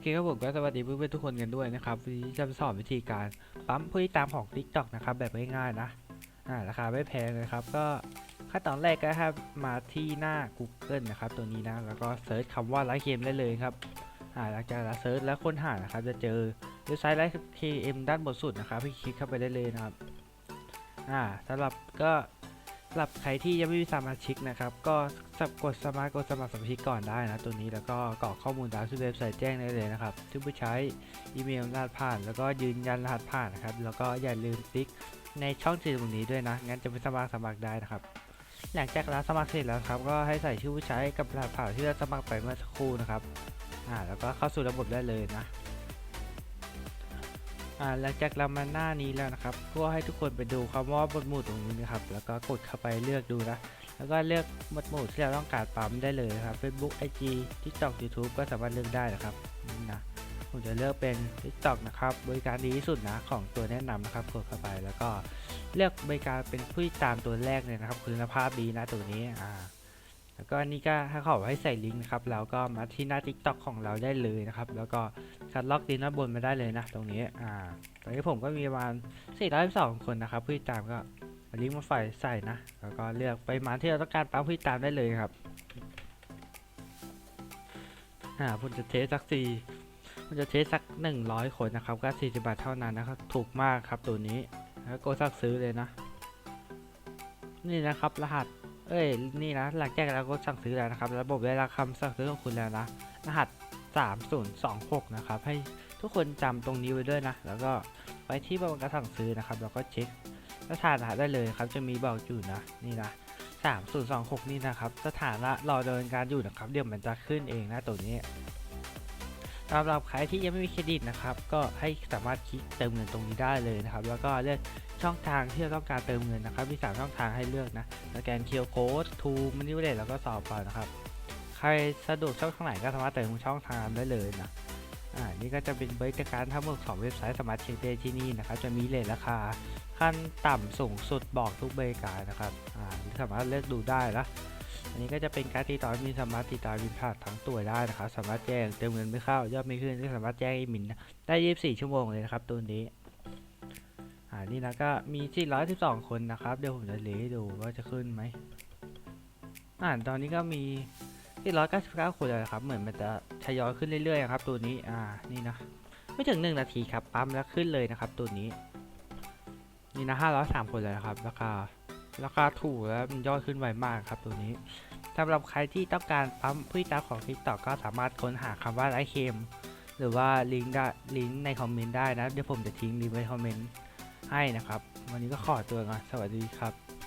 เคครับผมก็สวัสดีเพื่อนๆทุกคนกันด้วยนะครับวันนี้จะสอนวิธีการปั๊มผู้ติดตามของ TikTok นะครับแบบง่ายๆนะอ่าราคาไม่แพงเลยครับ ก็ขั้นตอนแรกก็ครับมาที่หน้า Google นะครับ ตัวนี้นะแล้วก็เซิร์ชคำว่าไลฟ์เกมได้เลยครับอ่าหลังจากเราเซิร์ชแล้วค้นหานะครับจะเจอเว็บไซต์ไลฟ์เกมด้านบนสุดนะครับให้คลิกเข้าไปได้เลยนะครับอ่าสำหรับก็ สำหรับใครที่ยังไม่มีสมาชิกนะครับ ก็สับกดสมัครกดสมัครสมาชิกก่อนได้นะตัวนี้แล้วก็กรอกข้อมูลตามที่เว็บไซต์แจ้งได้เลยนะครับที่ผู้ใช้อีเมลรหัสผ่าน แล้วก็ยืนยันรหัสผ่านนะครับ แล้วก็อย่าลืมติ๊กในช่องสีตรงนี้ด้วยนะ งั้นจะไปสมัครสมัครได้นะครับ หลังจากเราสมัครเสร็จแล้วครับ ก็ให้ใส่ชื่อผู้ใช้กับรหัสผ่านที่เราสมัครไปเมื่อสักครู่นะครับ อ่า แล้วก็เข้าสู่ระบบได้เลยนะ อ่าหลังจากเรามาหน้านี้แล้วนะครับก็ให้ทุกคนไปดูคำว่าหมวดหมู่ตรงนี้นะครับ แล้วก็กดเข้าไปเลือกดูนะ แล้วก็เลือกหมวดหมู่ที่เราต้องการปั๊มได้เลยครับ Facebook IG TikTok YouTube ก็สามารถเลือกได้นะครับนี่นะผมจะเลือกเป็น TikTok นะครับบริการดีที่สุดนะของตัวแนะนำนะครับกดเข้าไปแล้วก็เลือกบริการเป็นผู้ตามตัวแรกเลยนะครับ คุณภาพดีนะตัวนี้อ่า ก็นี่ก็ถ้าเขาให้ใส่ลิงก์นะครับแล้วก็มาที่หน้า TikTok ของเราได้เลยนะครับ แล้วก็คัดล็อกดีนด้านบนมาได้เลยนะ ตรงนี้อ่าตอนนี้ผมก็มีประมาณ412คนนะครับผู้ติดตามก็ลิงก์มาใส่ใส่นะ แล้วก็เลือกไปมาที่เราต้องการปั๊มผู้ติดตามได้เลยครับอ่าผมจะเทสสักสี่ผมจะเทสสักหนึ่งร้อยคนนะครับ ก็สี่สิบบาทเท่านั้นนะครับ ถูกมากครับตัวนี้แล้วก็สั่งซื้อเลยนะ นี่นะครับรหัส เอ้ยนี่นะหลังจากเราก็สั่งซื้อแล้วนะครับ ระบบได้รับคำสั่งซื้อของคุณแล้วนะรหัส 3026 นะครับ ให้ทุกคนจำตรงนี้ไว้ด้วยนะ แล้วก็ไปที่บริการสั่งซื้อนะครับ แล้วก็เช็คสถานะได้เลยครับ จะมีบอกอยู่นะนี่นะสามศูนย์สองหกนี่นะครับ สถานะรอดำเนินการอยู่นะครับ เดี๋ยวมันจะขึ้นเองนะตัวนี้ สำหรับใครที่ยังไม่มีเครดิตนะครับ ก็ให้สามารถคลิกเติมเงินตรงนี้ได้เลยนะครับ แล้วก็เลือกช่องทางที่เราต้องการเติมเงินนะครับ มีสามช่องทางให้เลือกนะ สแกนเคียร์โค้ดทูมันนี่เลยแล้วก็สอบก่อนะครับ ใครสะดวกช่องทางไหนก็สามารถเติมช่องทางได้เลยนะ อ่า นี่ก็จะเป็นบริการทั้งหมดของเว็บไซต์สมารถเช็คได้ที่นี่นะครับ จะมีเลทราคาขั้นต่ำสูงสุดบอกทุกบริการนะครับ อ่า สามารถเลือกดูได้นะ อันนี้ก็จะเป็นการติดต่อมีสามารถติดต่อบินผ่านทั้งตัวได้นะครับสามารถแจ้งเติมเงินไม่เข้ายอดไม่ขึ้นก็สามารถแจ้งอีมินได้ 24 ชั่วโมงเลยนะครับตัวนี้อ่านี่นะก็มี 412 คนนะครับ เดี๋ยวผมจะเลให้ดูว่าจะขึ้นไหมอ่าตอนนี้ก็มี 499 คนแล้วครับ เหมือนมันจะทยอยขึ้นเรื่อยๆครับ ตัวนี้อ่านี่นะไม่ถึง 1 นาทีครับปั๊มแล้วขึ้นเลยนะครับ ตัวนี้ นี่นะห้าร้อยสามคนเลยนะครับราคา ราคาถูกแล้วมันยอดขึ้นไวมากครับตัวนี้สำหรับใครที่ต้องการปั๊มผู้ติตาของ TikTok ก็สามารถค้นหาคำว่าไลค์เคมหรือว่าลิงก์ได้ลิงก์ในคอมเมนต์ได้นะ เดี๋ยวผมจะทิ้งลิงก์ไว้คอมเมนต์ให้นะครับ วันนี้ก็ขอตัวก่อนสวัสดีครับ